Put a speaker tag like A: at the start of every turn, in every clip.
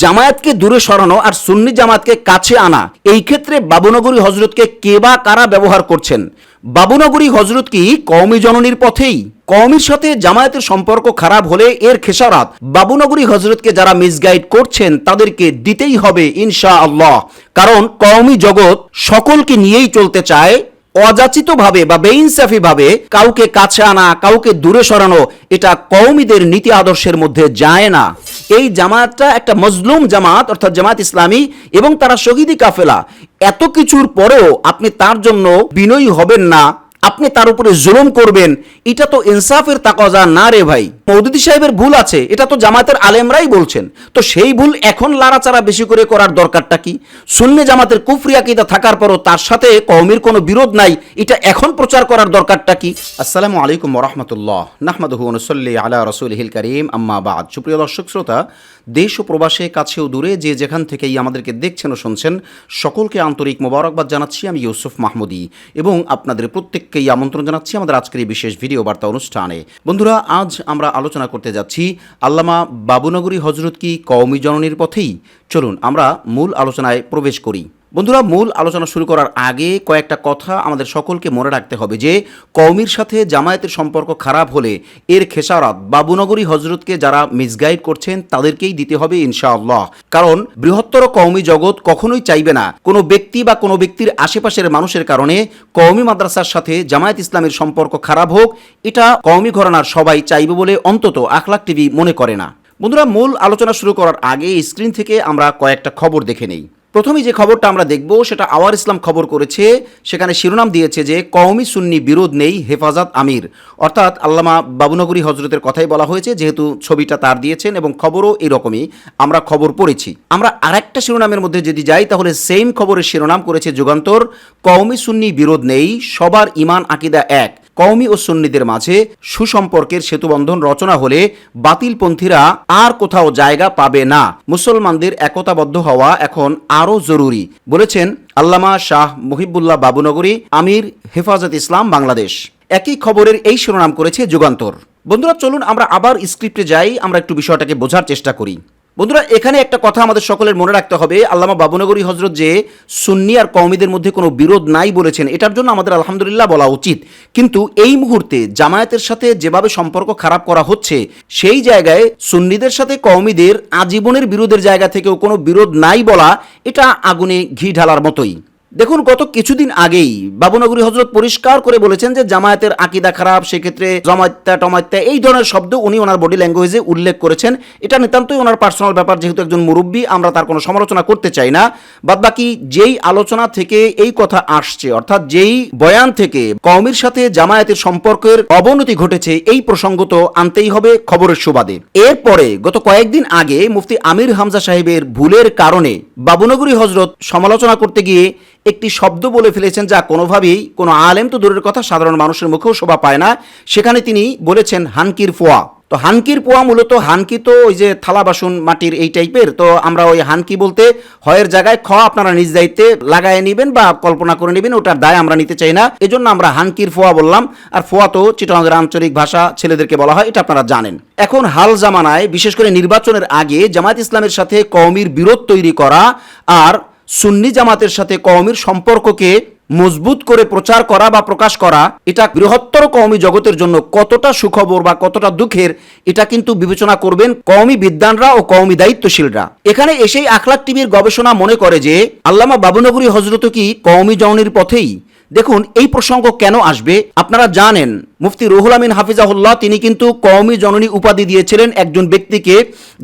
A: জামায়াতকে দূরে সরানো আর সুন্নি জামাতকে কাছে আনা, এই ক্ষেত্রে বাবুনগরী হজরতকে কে বা কারা ব্যবহার করছেন? বাবুনগরী হজরত কি কওমি জননীর পথেই? কওমির সাথে জামায়াতের সম্পর্ক খারাপ হলে এর খেসারাত বাবুনগরী হজরতকে যারা মিসগাইড করছেন তাদেরকে দিতেই হবে ইনশা আল্লাহ কারণ কওমি জগৎ সকলকে নিয়েই চলতে চায়, অযাচিতভাবে বা বেইনসাফি ভাবে কাউকে কাছে আনা, কাউকে দূরে সরানো, এটা কওমিদের নীতি আদর্শের মধ্যে যায় না। এই জামাতটা একটা মজলুম জামাত, অর্থাৎ জামাত ইসলামী, এবং তারা শহীদি কাফেলা। এত কিছুর পরেও আপনি তার জন্য বিনয়ী হবেন না। আপনি তার উপরে জুলুম করবেন, এটা তো ইনসাফের তাকজা না রে ভাই। মৌদুদি সাহেবের ভুল আছে, এটা তো জামাতের আলেমরাই বলছেন। তো সেই ভুল এখন লাড়াচাড়া বেশি করে করার দরকারটা কি? শূন্য জামাতের কুফরি আকিদা থাকার পরও তার সাথে কওমির কোনো বিরোধ নাই, এটা এখন প্রচার করার দরকারটা কি? আসসালামু আলাইকুম রহমতুল্লাহ, নাহমাদহু নসল্লি আলা রসুল হিল করিম, আম্মা বাদ। সুপ্রিয় দর্শক, শ্রোতা দেশ ও প্রবাসে কাছেও দূরে যে যেখান থেকেই আমাদেরকে দেখছেন ও শুনছেন, সকলকে আন্তরিক মোবারকবাদ জানাচ্ছি। আমি ইউসুফ মাহমুদি এবং আপনাদের প্রত্যেককেই আমন্ত্রণ জানাচ্ছি আমাদের আজকের এই বিশেষ ভিডিও বার্তা অনুষ্ঠানে। বন্ধুরা, আজ আমরা আলোচনা করতে যাচ্ছি আল্লামা বাবুনগরী হজরত কি কওমি জননীর পথেই? চলুন, আমরা মূল আলোচনায় প্রবেশ করি। বন্ধুরা, মূল আলোচনা শুরু করার আগে কয়েকটা কথা আমাদের সকলকে মনে রাখতে হবে যে, কওমির সাথে জামায়াতের সম্পর্ক খারাপ হলে এর খেসারাত বাবুনগরী হজরতকে যারা মিসগাইড করছেন তাদেরকেই দিতে হবে ইনশাআল্লাহ। কারণ বৃহত্তর কওমি জগৎ কখনোই চাইবে না কোনো ব্যক্তি বা কোনো ব্যক্তির আশেপাশের মানুষের কারণে কওমি মাদ্রাসার সাথে জামায়াত ইসলামের সম্পর্ক খারাপ হোক, এটা কওমি ঘরানার সবাই চাইবে বলে অন্তত আখলাক টিভি মনে করে না। বন্ধুরা, মূল আলোচনা শুরু করার আগে স্ক্রিন থেকে আমরা কয়েকটা খবর দেখে নেই। প্রথমেই যে খবরটা আমরা দেখব, সেটা আওয়ার ইসলাম খবর করেছে, সেখানে শিরোনাম দিয়েছে যে কওমি সুন্নি বিরোধ নেই, হেফাজত আমির। অর্থাৎ আল্লামা বাবুনগরী হজরতের কথাই বলা হয়েছে, যেহেতু ছবিটা তার দিয়েছেন এবং খবরও এরকমই, আমরা খবর পড়েছি। আমরা আরেকটা শিরোনামের মধ্যে যদি যাই, তাহলে সেম খবরের শিরোনাম করেছে যুগান্তর, কওমি সুন্নি বিরোধ নেই, সবার ইমান আকিদা এক। কওমি ও সুন্নিদের মাঝে সুসম্পর্কের সেতুবন্ধন রচনা হলে বাতিলপন্থীরা আর কোথাও জায়গা পাবে না। মুসলমানদের একতাবদ্ধ হওয়া এখন আরও জরুরি, বলেছেন আল্লামা শাহ মুহিবুল্লাহ বাবুনগরী, আমির হেফাজত ইসলাম, বাংলাদেশ। একই খবরের এই শিরোনাম করেছে যুগান্তর। বন্ধুরা, চলুন আমরা আবার স্ক্রিপ্টে যাই, আমরা একটু বিষয়টাকে বোঝার চেষ্টা করি। বন্ধুরা, এখানে একটা কথা আমাদের সকলের মনে রাখতে হবে। আল্লামা বাবুনগরী হজরত যে সুন্নি আর কওমিদের মধ্যে কোনো বিরোধ নাই বলেছেন, এটার জন্য আমাদের আলহামদুলিল্লাহ বলা উচিত। কিন্তু এই মুহূর্তে জামায়াতের সাথে যেভাবে সম্পর্ক খারাপ করা হচ্ছে, সেই জায়গায় সুন্নিদের সাথে কওমিদের আজীবনের বিরোধের জায়গা থেকেও কোনো বিরোধ নাই বলা, এটা আগুনে ঘি ঢালার মতোই। দেখুন, গত কিছুদিন আগেই বাবুনগরী হজরত পরিষ্কার করে বলেছেন যে জামায়াতের আকিদা খারাপ, সেক্ষেত্রে জমাত্যা টমাত্যা এই ধরনের শব্দ উনি ওনার বডি ল্যাঙ্গুয়েজে উল্লেখ করেছেন। এটা নিতান্তই ওনার পার্সোনাল ব্যাপার, যেহেতু একজন মুরব্বী, আমরা তার কোনো সমালোচনা করতে চাই না। বাদবাকি যেই আলোচনা থেকে এই কথা আসছে, অর্থাৎ যেই বয়ান থেকে কওমির সাথে জামায়াতের সম্পর্কের অবনতি ঘটেছে, এই প্রসঙ্গ তো আনতেই হবে খবরের সুবাদে। এরপরে গত কয়েকদিন আগে মুফতি আমির হামজা সাহেবের ভুলের কারণে বাবুনগরী হজরত সমালোচনা করতে গিয়ে একটি শব্দ বলে ফেলেছেন যা কোনোভাবেই কোনো আলেম তো দূরের কথা, সাধারণ মানুষের মুখেও শোভা পায় না। সেখানে তিনি বলেছেন হানকির ফোয়া তো হানকির পোয়া মূলত, হানকি তো ওই যে থালা বাসন মাটির এই টাইপের, তো আমরা ওই হানকি বলতে হয়ের জায়গায় খ আপনারা নিজ দায়িত্বে লাগায় নেবেন বা কল্পনা করে নেবেন, ওটার দায় আমরা নিতে চাই না। এজন্য আমরা হানকির ফোয়া বললাম। আর ফোয়া তো চিটংয়ের আঞ্চলিক ভাষা ছেলেদেরকে বলা হয়, এটা আপনারা জানেন। এখন হাল জামানায়, বিশেষ করে নির্বাচনের আগে জামায়াত ইসলামের সাথে কওমির বিরোধ তৈরি করা আর সুন্নি জামাতের সাথে কওমির সম্পর্ককে মজবুত করে প্রচার করা বা প্রকাশ করা, এটা বৃহত্তর কওমি জগতের জন্য কতটা সুখবর বা কতটা দুঃখের, এটা কিন্তু বিবেচনা করবেন কওমি বিদ্বানরা ও কওমি দায়িত্বশীলরা। এখানে এসেই আখলাক টিভির গবেষণা মনে করে যে, আল্লামা বাবুনগরী হজরত কি কওমি জওনির পথেই? দেখুন, এই প্রসঙ্গ কেন আসবে? আপনারা জানেন, মুফতি রুহুল আমিন হাফিজাহুল্লাহ তিনি কিন্তু কওমি জননী উপাধি দিয়েছিলেন একজন ব্যক্তিকে,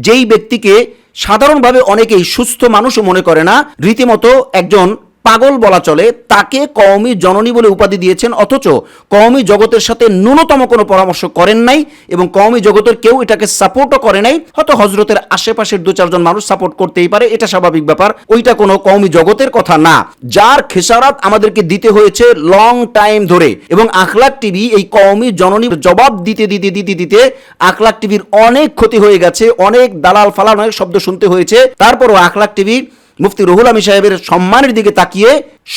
A: যেই ব্যক্তিকে সাধারণভাবে অনেকেই সুস্থ মানুষও মনে করে না। রীতিমতো একজন পাগল বলা চলে, তাকে কওমি জননী বলে উপাধি দিয়েছেন, অথচ কওমি জগতের সাথে ন্যূনতম কোনো পরামর্শ করেন নাই এবং কওমি জগতের কেউ এটাকে সাপোর্টও করে নাই। হয়তো হজরতের আশেপাশের দু চারজন মানুষ সাপোর্ট করতেই পারে, এটা স্বাভাবিক ব্যাপার। ওইটা কোনো কওমি জগতের কথা না। যার খেসারাত আমাদেরকে দিতে হয়েছে লং টাইম ধরে। এবং আখলাক টিভি এই কওমি জননীর জবাব দিতে দিতে দিতে দিতে আখলাক টিভির অনেক ক্ষতি হয়ে গেছে, অনেক দালাল ফালাল অনেক শব্দ শুনতে হয়েছে। তারপরও আখলাক টিভি মুফতি রুহুল আলী সাহেবের সম্মানের দিকে তাকিয়ে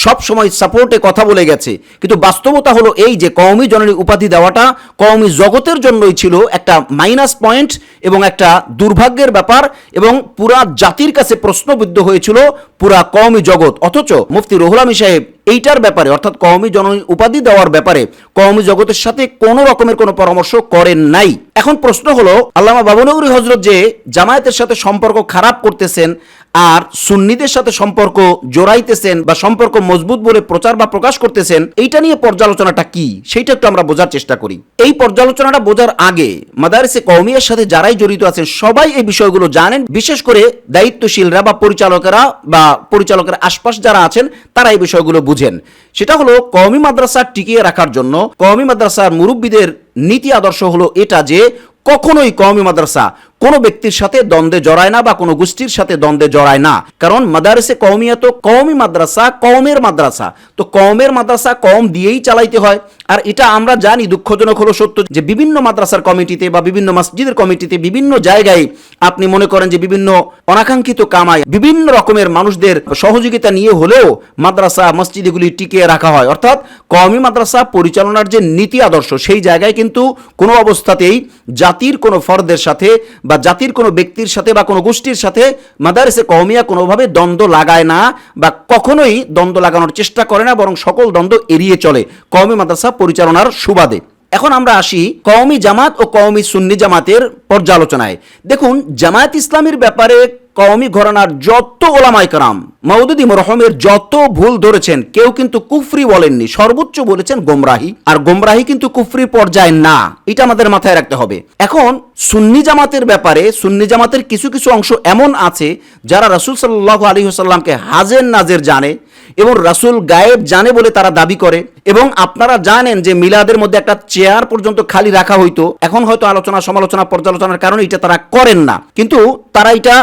A: সব সময় সাপোর্টে কথা বলে গেছে। কিন্তু বাস্তবতা হলো এই যে কওমি জননী উপাধি দেওয়াটা কওমি জগতের জন্যই ছিল একটা মাইনাস পয়েন্ট এবং একটা দুর্ভাগ্যের ব্যাপার এবং পুরা জাতির কাছে প্রশ্নবিদ্ধ হয়েছিল পুরা কওমি জগৎ। অথচ মুফতি রহুল আলী সাহেব এইটার ব্যাপারে, অর্থাৎ কওমি জননী উপাধি দেওয়ার ব্যাপারে কওমি জগতের সাথে কোনো রকমের কোনো পরামর্শ করেন নাই। এখন প্রশ্ন হলো, আল্লামা বাবুনগরী হজরত যে জামায়াতের সাথে সম্পর্ক খারাপ করতেছেন আর সুন্নিদের সাথে সম্পর্ক জোড়াইতেছেন বা সম্পর্ক মজবুত বলে প্রচার বা প্রকাশ করতেছেন, এইটা নিয়ে পর্যালোচনাটা কি? সেইটা একটু আমরা বোঝার চেষ্টা করি। এই পর্যালোচনাটা বোঝার আগে মাদারিসে কৌমিয়ার সাথে যারাই জড়িত আছেন, সবাই এই বিষয়গুলো জানেন। বিশেষ করে দায়িত্বশীলরা বা পরিচালকেরা বা পরিচালকের আশপাশ যারা আছেন, তারা এই বিষয়গুলো বুঝেন। সেটা হলো, কওমি মাদ্রাসা টিকিয়ে রাখার জন্য কওমি মাদ্রাসার মুরব্বীদের নীতি আদর্শ হলো এটা যে, কখনোই কওমি মাদ্রাসা কোনো ব্যক্তির সাথে দ্বন্দ্বে জড়ায় না বা কোনো গোষ্ঠীর সাথে দ্বন্দ্বে জড়ায় না। কারণ মাদারিসে কওমিয়া তো কওমি মাদ্রাসা, কওমের মাদ্রাসা। তো কওমের মাদ্রাসা কম দিয়েই চালাইতে হয়। আর এটা আমরা জানি, দুঃখজনক হলো সত্য, যে বিভিন্ন মাদ্রাসার কমিটিতে বা বিভিন্ন মসজিদের কমিটিতে বিভিন্ন জায়গায় আপনি মনে করেন যে বিভিন্ন অনাকাঙ্ক্ষিত কামায় বিভিন্ন রকমের মানুষদের সহযোগিতা নিয়ে হলেও মাদ্রাসা, মসজিদগুলি টিকিয়ে রাখা হয়। অর্থাৎ কওমি মাদ্রাসা পরিচালনার যে নীতি আদর্শ, সেই জায়গায় কিন্তু কোনো অবস্থাতেই জাতির কোনো ফর্দের সাথে বা জাতির কোনো ব্যক্তির সাথে বা কোনো গোষ্ঠীর সাথে মাদারেসে কওমিয়া কোনোভাবে দ্বন্দ্ব লাগায় না বা কখনোই দ্বন্দ্ব লাগানোর চেষ্টা করে না, বরং সকল দ্বন্দ্ব এড়িয়ে চলে কওমি মাদ্রাসা পরিচালনার সুবাদে। এখন আমরা আসি কওমি জামাত ও কওমি সুন্নি জামাতের পর্যালোচনায়। দেখুন, জামায়াত ইসলামীর ব্যাপারে কওমি ঘরানার যত ওলামাই কারাম মৌদুদি মরহমের যত ভুল ধরেছেন, কেউ কিন্তু কুফরি বলেননি। সর্বোচ্চ বলেছেন গোমরাহি, আর গোমরাহি কিন্তু কুফরি পর্যায়ে না। এটা আমাদের মাথায় রাখতে হবে। এখন সুন্নি জামাতের ব্যাপারে, সুন্নি জামাতের কিছু কিছু অংশ এমন আছে, যারা রাসুল সাল্লাহ আলী সাল্লামকে হাজের নাজের জানে এবং রাসুল গায়েব জানে বলে তারা দাবি করে। এবং আপনারা জানেন যে মিলাদের মধ্যে একটা চেয়ার পর্যন্ত খালি রাখা হইতো। এখন হয়তো আলোচনা সমালোচনা পর্যালোচনার কারণে এটা তারা করেন না। কিন্তু তারা এটা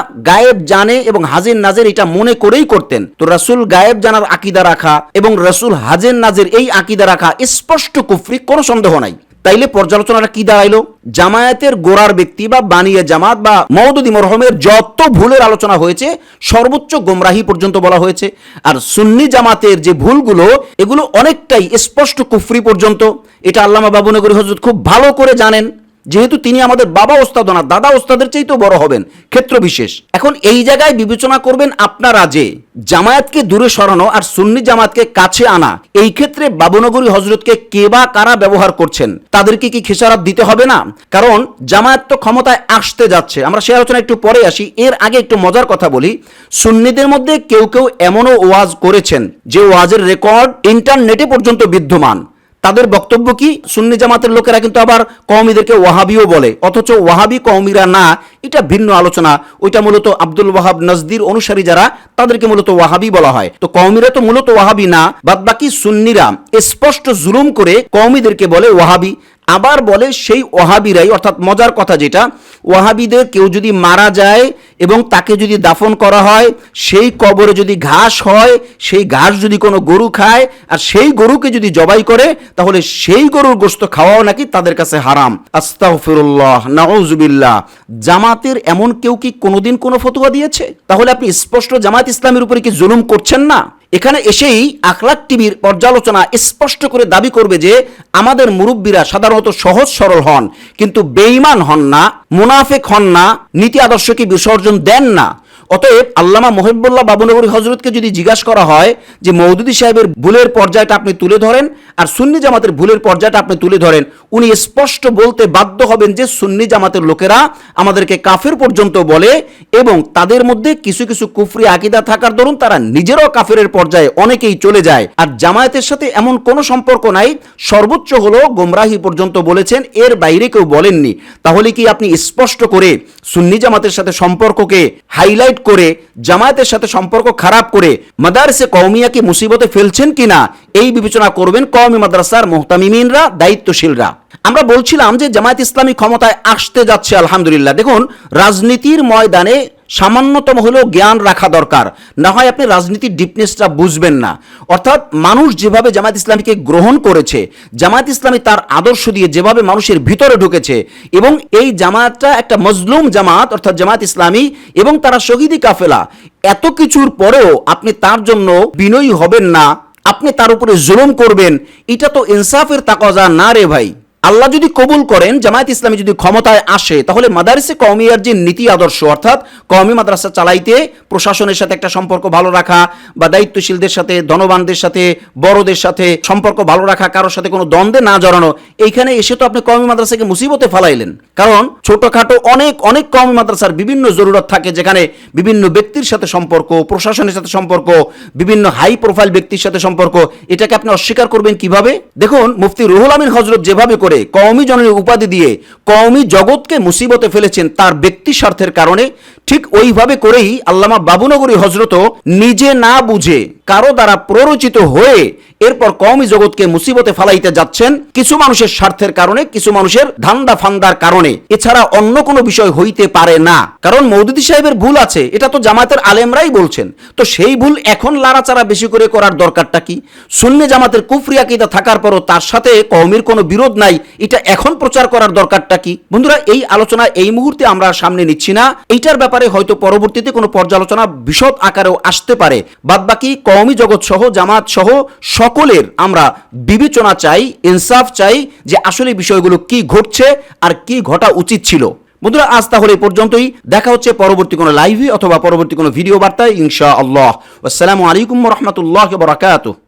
A: গায়েব জানে এবং হাজির নাজের এটা মনে করেই করতেন। তো রাসুল গায়েব জানার আকিদা রাখা এবং রাসুল হাজের নাজের এই আকিদা রাখা স্পষ্ট কুফরি কোনো সন্দেহ নাই। তাইলে পর্যালোচনাটা কি দাঁড়াইলো? জামায়াতের গোড়ার ব্যক্তি বা বানিয়ে জামাত বা মৌদুদি মরহমের যত ভুলের আলোচনা হয়েছে, সর্বোচ্চ গোমরাহি পর্যন্ত বলা হয়েছে। আর সুন্নি জামাতের যে ভুলগুলো, এগুলো অনেকটাই স্পষ্ট কুফরি পর্যন্ত। এটা আল্লামা বাবুনগরী হজরত খুব ভালো করে জানেন। যেহেতু তিনি আমাদের বাবা ওস্তাদ না দাদা ওস্তাদের চাইতেও বড় হবেন, ক্ষেত্র বিশেষ। এখন এই জায়গায় বিবেচনা করবেন আপনারা যে জামায়াতকে দূরে সরানো আর সুন্নি জামাতকে কাছে আনা, এই ক্ষেত্রে বাবুনগরী হজরতকে কে বা কারা ব্যবহার করছেন, তাদেরকে কি খেসারাত দিতে হবে না? কারণ জামায়াত তো ক্ষমতায় আসতে যাচ্ছে। আমরা সে আলোচনা একটু পরে আসি। এর আগে একটু মজার কথা বলি। সুন্নিদের মধ্যে কেউ কেউ এমনও ওয়াজ করেছেন, যে ওয়াজের রেকর্ড ইন্টারনেটে পর্যন্ত বিদ্যমান। তাদের বক্তব্য কি? সুন্নি জামাতের লোকেরা কিন্তু আবার কওমিদেরকে ওয়াহাবিও বলে। অথচ ওয়াহাবি কওমিরা না, এটা ভিন্ন আলোচনা। ওইটা মূলত আব্দুল ওয়াহাব নজদির অনুসারী যারা, তাদেরকে মূলত ওয়াহাবি বলা হয়। তো কওমিরা তো মূলত ওয়াহাবি না বাদ বাকি সুন্নিরা স্পষ্ট জুলুম করে কওমিদেরকে বলে ওয়াহাবি। আবার বলে সেই ওয়াহাবিরাই, অর্থাৎ মজার কথা যেটা, ওয়াহাবিদের কেউ যদি মারা যায় এবং তাকে যদি দাফন করা হয়, সেই কবরে যদি ঘাস হয়, সেই ঘাস যদি কোনো গরু খায়, আর সেই গরুকে যদি জবাই করে, তাহলে সেই গরুর গোস্ত খাওয়াও নাকি তাদের কাছে হারাম। আস্তাগফিরুল্লাহ, নাউজুবিল্লাহ। জামাতের এমন কেউ কি কোনোদিন কোনো ফতোয়া দিয়েছে? তাহলে আপনি স্পষ্ট জামাত ইসলামের উপরে কি জুলুম করছেন না? এখানে এসেই আখলাক টিভির পর্যালোচনা স্পষ্ট করে দাবি করবে যে, আমাদের মুরব্বীরা সাধারণত সহজ সরল হন, কিন্তু বেঈমান হন না। মুনাফেক হন না নীতি আদর্শকে বিসর্জন দেন না। অতএব আল্লামা মহিবুল্লাহ বাবুনগরী হজরতকে যদি জিজ্ঞাসা করা হয় যে মৌদুদি সাহেবের ভুলের পর্যায়টা আপনি তুলে ধরেন আর সুন্নি জামাতের ভুলের পর্যায়টা আপনি তুলে ধরেন, উনি স্পষ্ট বলতে বাধ্য হবেন যে সুন্নি জামাতের লোকেরা আমাদেরকে কাফের পর্যন্ত বলে এবং তাদের মধ্যে কিছু কিছু কুফরি আকিদা থাকার দরুন তারা নিজেরাও কাফের পর্যায়ে অনেকেই চলে যায়। আর জামায়াতের সাথে এমন কোনো সম্পর্ক নাই, সর্বোচ্চ হলো গোমরাহি পর্যন্ত বলেছেন, এর বাইরে কেউ বলেননি। তাহলে কি আপনি স্পষ্ট করে সুন্নি জামাতের সাথে সম্পর্ককে হাইলাইট করে, জামায়াতের সাথে সম্পর্ক খারাপ করে, মাদারসে কৌমিয়াকে মুসিবতে ফেলছেন কিনা, এই বিবেচনা করবেন কওমি মাদ্রাসার মোহতামিমিনরা, দায়িত্বশীলরা। আমরা বলছিলাম যে জামায়াত ইসলামী ক্ষমতায় আসতে যাচ্ছে, আলহামদুলিল্লাহ। দেখুন, রাজনীতির ময়দানে সামান্যতম হলেও জ্ঞান রাখা দরকার। না হয় আপনি রাজনীতির ডিপনেসটা বুঝবেন না। অর্থাৎ মানুষ যেভাবে জামায়াত ইসলামীকে গ্রহণ করেছে, জামায়াত ইসলামী তার আদর্শ দিয়ে যেভাবে মানুষের ভিতরে ঢুকেছে এবং এই জামায়াতটা একটা মজলুম জামাত অর্থাৎ জামায়াত ইসলামী এবং তারা শহীদি কাফেলা, এত কিছুর পরেও আপনি তার জন্য বিনয়ী হবেন না। আপনি তার উপরে জুলুম করবেন। এটা তো ইনসাফের তাকজা না রে ভাই। আল্লাহ যদি কবুল করেন, জামায়াত ইসলামী যদি ক্ষমতায় আসে, তাহলে মাদারিসে কওমিয়ার যে নীতি আদর্শ, অর্থাৎ কওমি মাদ্রাসা চালাইতে প্রশাসনের সাথে একটা সম্পর্ক ভালো রাখা বা দায়িত্বশীলদের সাথে, ধনবানদের সাথে, বড়দের সাথে সম্পর্ক ভালো রাখা, কারোর সাথে কোনো দ্বন্দ্বে না জড়ানো, এইখানে এসে তো আপনি কওমি মাদ্রাসাকে মুসিবতে ফালাইলেন। কারণ ছোটখাটো অনেক অনেক কওমি মাদ্রাসার বিভিন্ন জরুরত থাকে, যেখানে বিভিন্ন ব্যক্তির সাথে সম্পর্ক, প্রশাসনের সাথে সম্পর্ক, বিভিন্ন হাই প্রোফাইল ব্যক্তির সাথে সম্পর্ক, এটাকে আপনি অস্বীকার করবেন কীভাবে? দেখুন, মুফতি রুহুল আমিন হজরত যেভাবে করে কওমি জনের উপাধি দিয়ে কওমি জগৎকে মুসিবতে ফেলেছেন তার ব্যক্তি স্বার্থের কারণে ঠিক ওইভাবে করেই আল্লামা বাবুনগরী হজরতও নিজে না বুঝে কারও দ্বারা প্ররোচিত হয়ে এরপর কওমি জগৎকে মুসিবতে ফালাইতে যাচ্ছেন কিছু মানুষের স্বার্থের কারণে, কিছু মানুষের ধান্দা ফান্দার কারণে। এছাড়া অন্য কোনো বিষয় হইতে পারে না। কারণ মৌদুদি সাহেবের ভুল আছে, এটা তো জামাতের আলেমরাই বলছেন। তো সেই ভুল এখন লাড়াচাড়া বেশি করে করার দরকারটা কি? শূন্য জামাতের কুফরি থাকার পরও তার সাথে কওমির কোনো বিরোধ নাই, এটা এখন প্রচার করার দরকারটা কি? বন্ধুরা, এই আলোচনা এই মুহূর্তে আমরা সামনে নিচ্ছি না। এইটার ব্যাপারে হয়তো পরবর্তীতে কোনো পর্যালোচনা বিশদ আকারেও আসতে পারে। বাদবাকি কওমি জগৎ সহ, জামাত সহ সকলের আমরা বিবেচনা চাই, ইনসাফ চাই যে আসলে বিষয়গুলো কি ঘটছে আর কি ঘটা উচিত ছিল। বন্ধুরা, আজ তাহলে এই পর্যন্তই। দেখা হচ্ছে পরবর্তী কোনো লাইভে অথবা পরবর্তী কোনো ভিডিও বার্তায় ইনশা আল্লাহ আসসালামু আলাইকুম রহমতুল্লাহ বরাকাতুহ।